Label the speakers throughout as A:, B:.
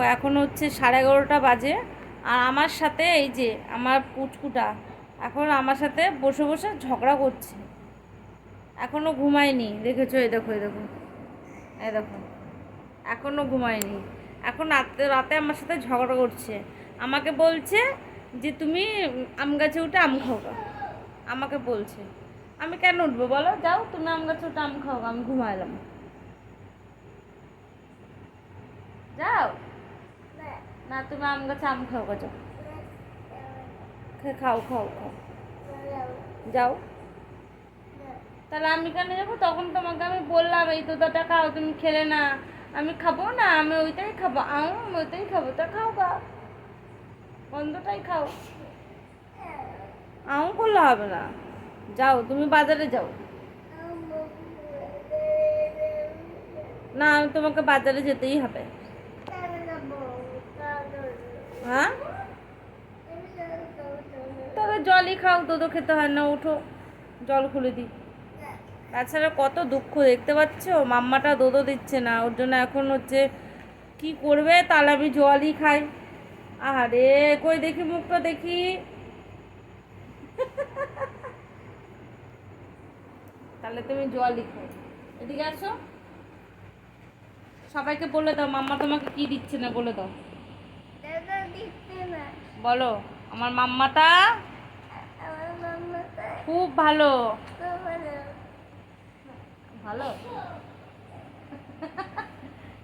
A: দেখো এখন হচ্ছে সাড়ে এগারোটা বাজে। আর আমার সাথে এই যে আমার পুচকুটা এখন আমার সাথে বসে বসে ঝগড়া করছে। এখনও ঘুমায়নি। দেখেছ? এই দেখো এই দেখো। এই দেখো। এখনও ঘুমায়নি। এখন রাতে রাতে আমার সাথে ঝগড়া করছে। আমাকে বলছে যে তুমি আম গাছে উঠে আম খাও গা। আমাকে বলছে। আমি কেন উঠবো বলো? যাও তুমি আম গাছে উঠে আম খাও গা, আমি ঘুমাইলাম। যাও। না তুমি আম গাছে আম খাও গা, যাও খাও খাও খাও। যাও। তাহলে আমি কেন যাব? তখন তোমাকে আমি বললাম এই তোদাটা খাও তুমি খেলে না। আমি খাব না আমি ওইটাই খাব আও আমি ওইটাই খাব। তা খাও গা। বন্ধটাই খাও। আও করলে হবে না। যাও তুমি বাজারে যাও। না আমি তোমাকে বাজারে যেতেই হবে। হ্যাঁ? তবে জলই খাও, দুধও খেতে হয় না উঠো জল খুলে দিই। তাছাড়া কত দুঃখ, দেখতে পাচ্ছ? মাম্মাটা দুধও দিচ্ছে না, ওর জন্য এখন হচ্ছে কি করবে? তাহলে আমি জলই খাই। আরে কই দেখি মুখটা দেখি। তাহলে তুমি জলই খাও। এদিকে আসো। সবাইকে বলে দাও, মাম্মা তোমাকে কি দিচ্ছে না বলে দাও। বলো, আমার মাম্মাটা খুব ভালো। ভালো?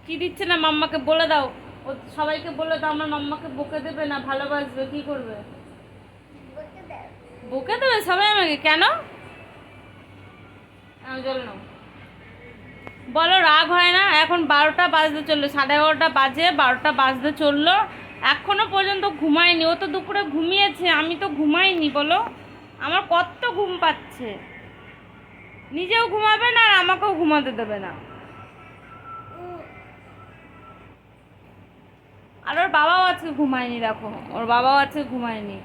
A: কি দিচ্ছে না মাম্মাকে বলে দাও। ও সবাইকে বলে দাও, আমার মাম্মাকে বকে দেবে না, ভালোবাসবে, কি করবে? বকে দেবে সবাই আমাকে? কেন? বলো, রাগ হয় না? এখন বারোটা বাজতে চলল, সাড়ে এগারোটা বাজে, বারোটা বাজতে চলল। এখনও পর্যন্ত ঘুমায়নি। ও তো দুপুরে ঘুমিয়েছে, আমি তো ঘুমাইনি, বলো। আমার কত ঘুম পাচ্ছে। নিজেও ঘুমাবে না আর আমাকেও ঘুমাতে দেবে না। আর ওর বাবাও আজকে ঘুমায়নি, দেখো। ওর বাবাও আজকে ঘুমায়নি।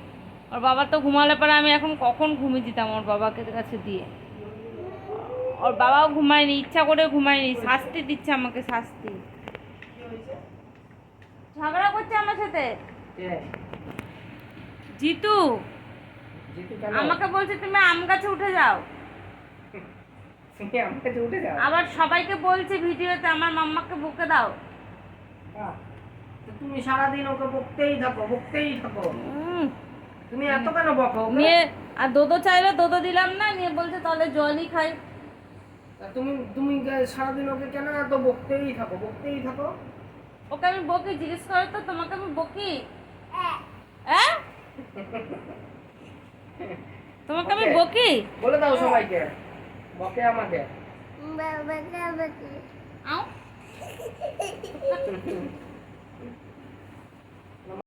A: ওর বাবা তো ঘুমালে পরে আমি এখন কখন ঘুমিয়ে দিতাম ওর বাবাকে কাছে দিয়ে। ওর বাবাও ঘুমায়নি, ইচ্ছা করে ঘুমায়নি, শাস্তি দিচ্ছে আমাকে, শাস্তি। ঝগড়া করছে আমার সাথে? জিতু। আমাকে বলছে তুমি আম গাছে উঠে যাও। আবার সবাইকে বলছে ভিডিওতে আমার মাম্মাকে বকে দাও।
B: তুমি সারাদিন ওকে বকতেই থাকো বকতেই থাকো। তুমি এত কেন বকো
A: নিয়ে আর দোদো চাইলো দোদো দিলাম না নিয়ে বলছে তাহলে জলই খাই।
B: তুমি তুমি সারাদিন ওকে কেন এত বকতেই থাকো বকতেই থাকো?
A: ওকে আমি বকি জিজ্ঞেস করে তো তোমাকে আমি বকি? হ্যাঁ। তোমাকে আমি বকি।
B: বলে দাও সবাইকে। বকে আমাকে।
A: আও।